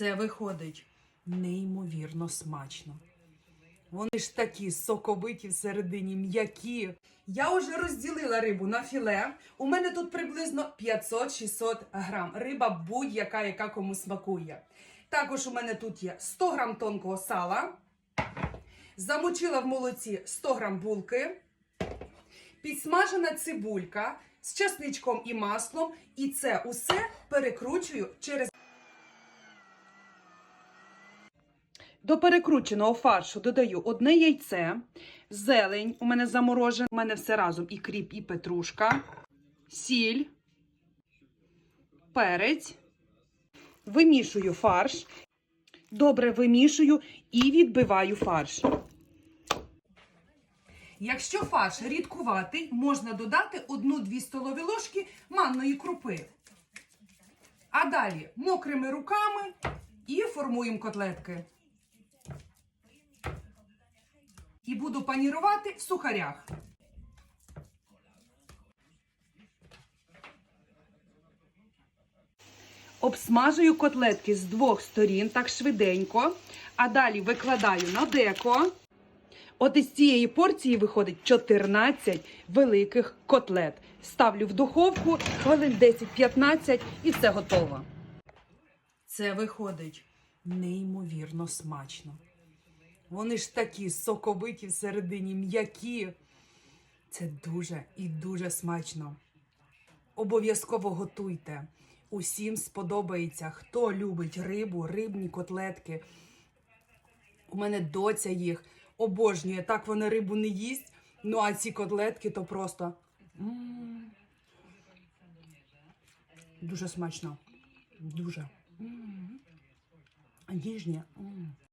Це виходить неймовірно смачно. Вони ж такі соковиті всередині, м'які. Я вже розділила рибу на філе. У мене тут приблизно 500-600 грам. Риба будь-яка, яка кому смакує. Також у мене тут є 100 грам тонкого сала. Замочила в молоці 100 грам булки. Підсмажена цибулька з часничком і маслом. І це усе перекручую через. До перекрученого фаршу додаю одне яйце, зелень, у мене заморожена, у мене все разом і кріп, і петрушка, сіль, перець. Вимішую фарш. Добре вимішую і відбиваю фарш. Якщо фарш рідкуватий, можна додати 1-2 столові ложки манної крупи. А далі мокрими руками і формуємо котлетки. І буду панірувати в сухарях. Обсмажую котлетки з двох сторін так швиденько, а далі викладаю на деко. От із цієї порції виходить 14 великих котлет. Ставлю в духовку хвилин 10-15 і все готово. Це виходить неймовірно смачно. Вони ж такі соковиті всередині, м'які. Це дуже і дуже смачно. Обов'язково готуйте. Усім сподобається. Хто любить рибу, рибні котлетки. У мене доця їх обожнює. Так вона рибу не їсть. Ну а ці котлетки то просто дуже смачно. Дуже. М Ніжні.